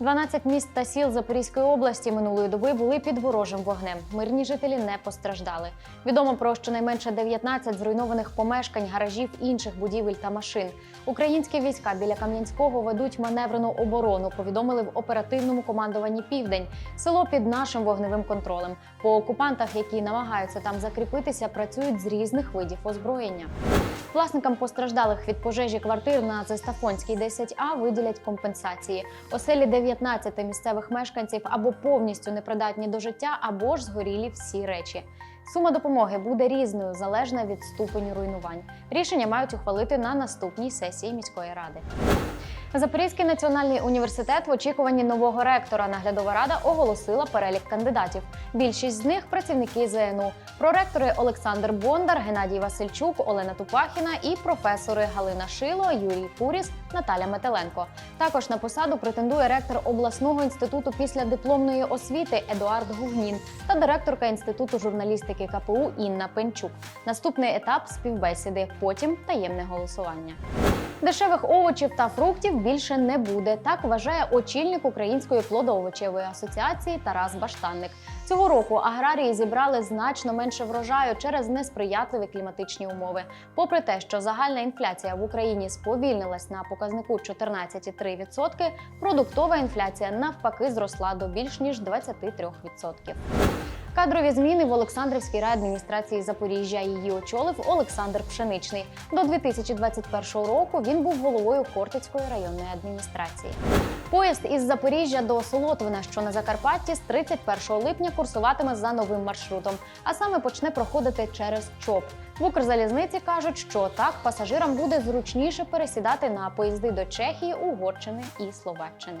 12 міст та сіл Запорізької області минулої доби були під ворожим вогнем. Мирні жителі не постраждали. Відомо про щонайменше 19 зруйнованих помешкань, гаражів, інших будівель та машин. Українські війська біля Кам'янського ведуть маневрену оборону. Повідомили в оперативному командуванні Південь. Село під нашим вогневим контролем. По окупантах, які намагаються там закріпитися, працюють з різних видів озброєння. Власникам постраждалих від пожежі квартир на Зестафонській 10А виділять компенсації. Оселі 19 місцевих мешканців або повністю непридатні до життя, або ж згорілі всі речі. Сума допомоги буде різною залежно від ступеню руйнувань. Рішення мають ухвалити на наступній сесії міської ради. Запорізький національний університет в очікуванні нового ректора наглядова рада оголосила перелік кандидатів. Більшість з них працівники ЗНУ. Проректори Олександр Бондар, Геннадій Васильчук, Олена Тупахіна і професори Галина Шило, Юрій Пуріс, Наталя Метеленко. Також на посаду претендує ректор обласного інституту післядипломної освіти Едуард Гугнін та директорка інституту журналістики КПУ Інна Пенчук. Наступний етап співбесіди, потім таємне голосування. Дешевих овочів та фруктів більше не буде. Так вважає очільник Української плодоовочевої асоціації Тарас Баштанник. Цього року аграрії зібрали значно менше врожаю через несприятливі кліматичні умови. Попри те, що загальна інфляція в Україні сповільнилась на показнику 14,3%, продуктова інфляція навпаки зросла до більш ніж 23%. Кадрові зміни в Олександрівській райадміністрації Запоріжжя її очолив Олександр Пшеничний. До 2021 року він був головою Хортицької районної адміністрації. Поїзд із Запоріжжя до Солотвина, що на Закарпатті, з 31 липня курсуватиме за новим маршрутом, а саме почне проходити через ЧОП. В Укрзалізниці кажуть, що так пасажирам буде зручніше пересідати на поїзди до Чехії, Угорщини і Словаччини.